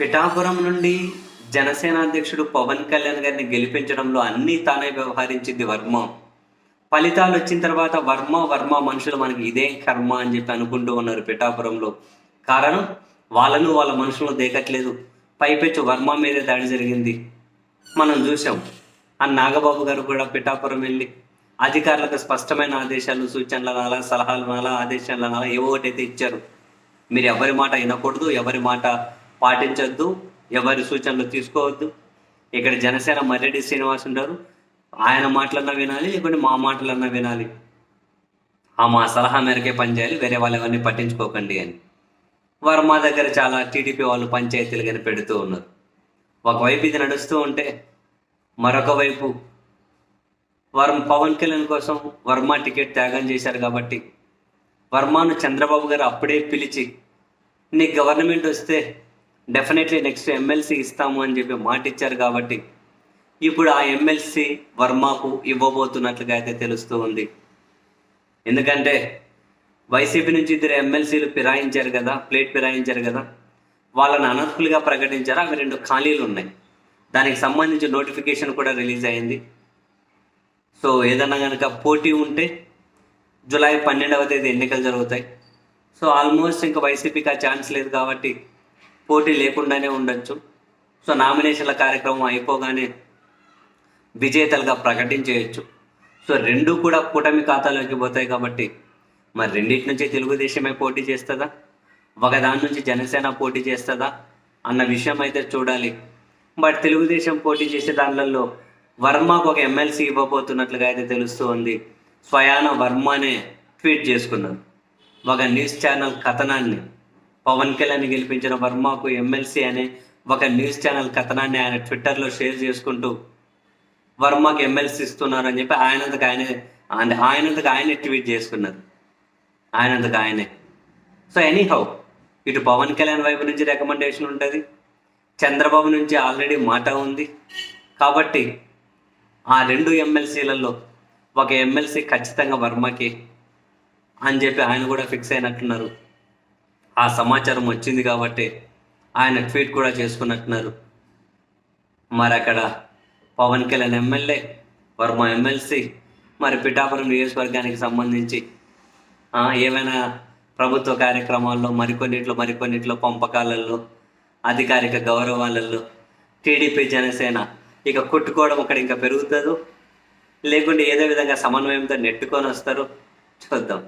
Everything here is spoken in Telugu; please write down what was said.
పిఠాపురం నుండి జనసేన అధ్యక్షుడు పవన్ కళ్యాణ్ గారిని గెలిపించడంలో అన్నీ తానే వ్యవహరించింది వర్మ. ఫలితాలు వచ్చిన తర్వాత వర్మ వర్మ మనుషులు మనకి ఇదే కర్మ అని చెప్పి అనుకుంటూ ఉన్నారు పిఠాపురంలో. కారణం? వాళ్ళను వాళ్ళ మనుషులను దేకట్లేదు. పైపెచ్చు వర్మ మీదే దాడి జరిగింది. మనం చూసాం ఆ నాగబాబు గారు కూడా పిఠాపురం వెళ్ళి అధికారులకు స్పష్టమైన ఆదేశాలు సూచనలు అలా సలహాలు అలా ఆదేశాలు అలా ఏవో ఒకటైతే ఇచ్చారు. మీరు ఎవరి మాట వినకూడదు ఎవరి మాట పాటించొద్దు ఎవరి సూచనలు తీసుకోవద్దు. ఇక్కడ జనసేన మర్రెడ్డి శ్రీనివాస్ ఉంటారు. ఆయన మాటలన్నా వినాలి లేకుంటే మా మాటలన్నా వినాలి. ఆ మా సలహా మేరకే పనిచేయాలి వేరే వాళ్ళు ఎవరిని పట్టించుకోకండి అని. వారు మా దగ్గర చాలా టీడీపీ వాళ్ళు పంచాయతీలు కానీ పెడుతూ ఉన్నారు. ఒకవైపు ఇది నడుస్తూ ఉంటే మరొక వైపు వర్మ పవన్ కళ్యాణ్ కోసం వర్మ టికెట్ త్యాగం చేశారు కాబట్టి వర్మను చంద్రబాబు గారు అప్పుడే పిలిచి నీ గవర్నమెంట్ వస్తే డెఫినెట్లీ నెక్స్ట్ ఎమ్మెల్సీ ఇస్తాము అని చెప్పి మాట ఇచ్చారు కాబట్టి ఇప్పుడు ఆ ఎమ్మెల్సీ వర్మకు ఇవ్వబోతున్నట్లుగా అయితే తెలుస్తూ ఉంది. ఎందుకంటే వైసీపీ నుంచి ఇద్దరు ఎమ్మెల్సీలు ఫిరాయించారు కదా ప్లేట్ ఫిరాయించారు కదా వాళ్ళని అనర్హులుగా ప్రకటించారు. అవి రెండు ఖాళీలు ఉన్నాయి. దానికి సంబంధించి నోటిఫికేషన్ కూడా రిలీజ్ అయింది. సో ఏదన్నా కనుక పోటీ ఉంటే జూలై పన్నెండవ తేదీ ఎన్నికలు జరుగుతాయి. సో ఆల్మోస్ట్ ఇంకా వైసీపీకి ఆ ఛాన్స్ లేదు కాబట్టి పోటీ లేకుండానే ఉండొచ్చు. సో నామినేషన్ల కార్యక్రమం అయిపోగానే విజేతలుగా ప్రకటించేయచ్చు. సో రెండు కూడా కూటమి ఖాతాలోకి పోతాయి కాబట్టి మరి రెండింటి నుంచి తెలుగుదేశమే పోటీ చేస్తుందా? ఒకదాని నుంచి జనసేన పోటీ చేస్తుందా? అన్న విషయం అయితే చూడాలి. బట్ తెలుగుదేశం పోటీ చేసే దానిలలో వర్మకు ఒక ఎమ్మెల్సీ ఇవ్వబోతున్నట్లుగా అయితే తెలుస్తూ ఉంది. స్వయాన వర్మనే ట్వీట్ చేసుకున్నారు. ఒక న్యూస్ ఛానల్ కథనాన్ని. పవన్ కళ్యాణ్ గెలిపించిన వర్మకు ఎమ్మెల్సీ అనే ఒక న్యూస్ ఛానల్ కథనాన్ని ఆయన ట్విట్టర్లో షేర్ చేసుకుంటూ వర్మకి ఎమ్మెల్సీ ఇస్తున్నారు అని చెప్పి ఆయనంతకు ఆయనే అంటే ఆయనంతకు ఆయనే ట్వీట్ చేసుకున్నారు. ఆయనంతకు ఆయనే. సో ఎనీహౌ ఇటు పవన్ కళ్యాణ్ వైపు నుంచి రికమెండేషన్ ఉంటుంది. చంద్రబాబు నుంచి ఆల్రెడీ మాట ఉంది. కాబట్టి ఆ రెండు ఎమ్మెల్సీలలో ఒక ఎమ్మెల్సీ ఖచ్చితంగా వర్మకి అని చెప్పి ఆయన కూడా ఫిక్స్ అయినట్టున్నారు. ఆ సమాచారం వచ్చింది కాబట్టి ఆయన ట్వీట్ కూడా చేసుకున్నట్టున్నారు. మరి అక్కడ పవన్ కళ్యాణ్ ఎమ్మెల్యే వర్మ ఎమ్మెల్సీ మరి పిఠాపురం నియోజకవర్గానికి సంబంధించి ఏవైనా ఏమైనా ప్రభుత్వ కార్యక్రమాల్లో మరికొన్నిట్లో మరికొన్నిట్లో పంపకాలలో అధికారిక గౌరవాలలో టీడీపీ జనసేన ఇక కొట్టుకోవడం అక్కడ ఇంకా పెరుగుతుందో లేకుంటే ఏదో విధంగా సమన్వయంతో నెట్టుకొని వస్తారు చూద్దాం.